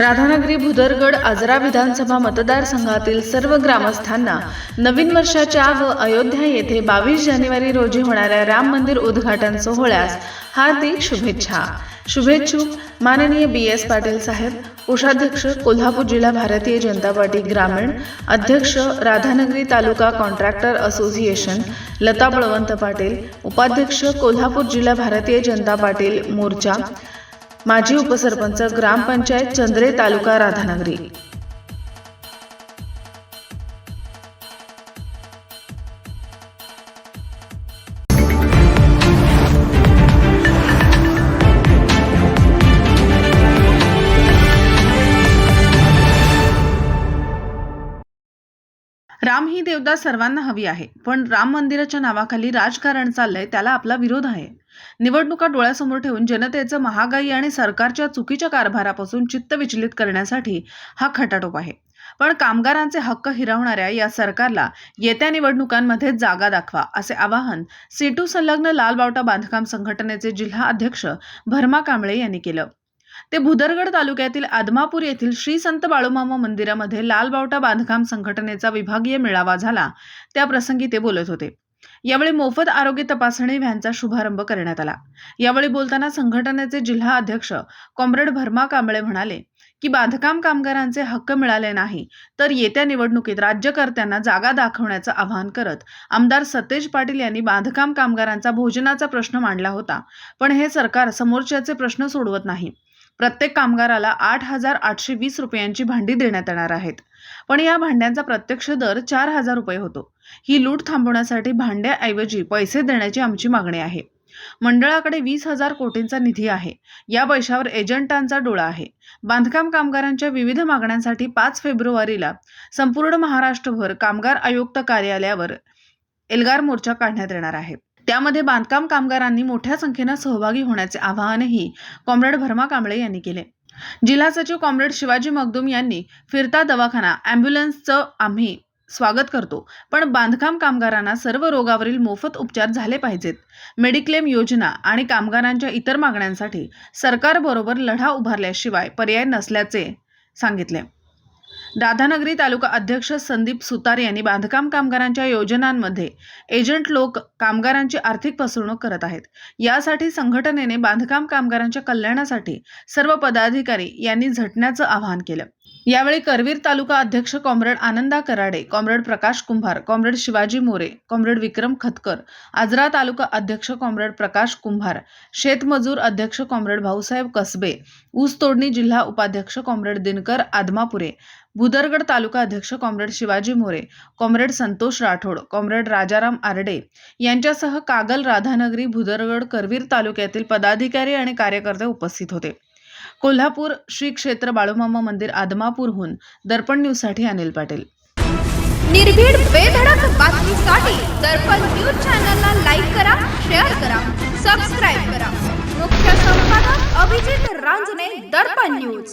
राधानगरी भुदरगड आजरा विधानसभा मतदारसंघातील सर्व ग्रामस्थांना नवीन वर्षाच्या व अयोध्या येथे बावीस जानेवारी रोजी होणाऱ्या राम मंदिर उद्घाटन सोहळ्यास हार्दिक शुभेच्छा. शुभेच्छुक माननीय बी एस पाटील साहेब कोषाध्यक्ष कोल्हापूर जिल्हा भारतीय जनता पार्टी ग्रामीण अध्यक्ष राधानगरी तालुका कॉन्ट्रॅक्टर असोसिएशन लता बळवंत पाटील उपाध्यक्ष कोल्हापूर जिल्हा भारतीय जनता पाटील मोर्चा माजी उपसरपंच ग्रामपंचायत चंद्रे तालुका राधानगरी. राम ही देवता सर्वांना हवी आहे पण राम मंदिराच्या नावाखाली राजकारण चाललंय त्याला आपला विरोध आहे. निवडणुका डोळ्यासमोर ठेवून जनतेचं महागाई आणि सरकारच्या चुकीच्या कारभारापासून चित्त विचलित करण्यासाठी हा खटाटोप आहे. पण कामगारांचे हक्क हिरावणाऱ्या या सरकारला येत्या निवडणुकांमध्ये जागा दाखवा असे आवाहन सीटू संलग्न लालबावटा बांधकाम संघटनेचे जिल्हा अध्यक्ष भरमा कांबळे यांनी केलं. ते भुदरगड तालुक्यातील आदमापूर येथील श्री संत बाळूमामा मंदिरामध्ये लालबावटा बांधकाम संघटनेचा विभागीय मेळावा झाला. त्या प्रसंगी ते बोलत होते. यावेळी मोफत आरोग्य तपासणी व्हॅनचा शुभारंभ करण्यात आला. यावेळी बोलताना संघटनेचे जिल्हा अध्यक्ष कॉम्रेड भरमा कांबळे म्हणाले की बांधकाम कामगारांचे हक्क मिळाले नाही तर येत्या निवडणुकीत राज्यकर्त्यांना जागा दाखवण्याचं आवाहन करत आमदार सतेज पाटील यांनी बांधकाम कामगारांचा भोजनाचा प्रश्न मांडला होता. पण हे सरकार समोरच्याचे प्रश्न सोडवत नाही. प्रत्येक कामगाराला आठ हजार आठशे वीस रुपयांची भांडी देण्यात येणार आहेत. पण या भांड्यांचा प्रत्यक्ष दर चार हजार रुपये होतो. ही लूट थांबवण्यासाठी भांड्याऐवजी पैसे देण्याची आमची मागणी आहे. मंडळाकडे वीस हजार कोटींचा निधी आहे. या पैशावर एजंटांचा डोळा आहे. बांधकाम कामगारांच्या विविध मागण्यांसाठी पाच फेब्रुवारीला संपूर्ण महाराष्ट्रभर कामगार आयुक्त कार्यालयावर एल्गार मोर्चा काढण्यात येणार आहे. त्यामध्ये बांधकाम कामगारांनी मोठ्या संख्येनं सहभागी होण्याचे आवाहनही कॉम्रेड भरमा कांबळे यांनी केले. जिल्हा सचिव कॉम्रेड शिवाजी मगदूम यांनी फिरता दवाखाना अँब्युलन्सचं आम्ही स्वागत करतो पण बांधकाम कामगारांना सर्व रोगावरील मोफत उपचार झाले पाहिजेत. मेडिक्लेम योजना आणि कामगारांच्या इतर मागण्यांसाठी सरकारबरोबर लढा उभारल्याशिवाय पर्याय नसल्याचे सांगितले. राधानगरी तालुका अध्यक्ष संदीप सुतार यांनी बांधकाम कामगारांच्या योजनांमध्ये एजंट लोक कामगारांची आर्थिक फसवणूक करत आहेत. यासाठी संघटनेने बांधकाम कामगारांच्या कल्याणासाठी सर्व पदाधिकारी यांनी झटण्याचं आवाहन केलं. यावेळी करवीर तालुका अध्यक्ष comrade Ananda Karade comrade Prakash Kumbhar comrade Shivaji More comrade Vikram Khatkar Ajara taluka अध्यक्ष कॉम्रेड प्रकाश कुंभार शेतमजूर अध्यक्ष कॉम्रेड भाऊसाहेब कसबे ऊस तोडणी जिल्हा उपाध्यक्ष कॉम्रेड दिनकर आदमापुरे भुदरगड तालुका अध्यक्ष comrade Shivaji More comrade Santosh Rathod comrade Rajaram Arde यांच्यासह कागल राधानगरी भुदरगड करवीर तालुक्यातील पदाधिकारी आणि कार्यकर्ते उपस्थित होते. कोल्हापूर श्री क्षेत्र बाळूमामा मंदिर आदमापूरहून दर्पण न्यूजसाठी अनिल पाटील. निर्भीड बेधडक बातमीसाठी दर्पण न्यूज चॅनलला लाईक करा शेअर करा सबस्क्राईब करा. मुख्य संपादक अभिजित रांजणे दर्पण न्यूज.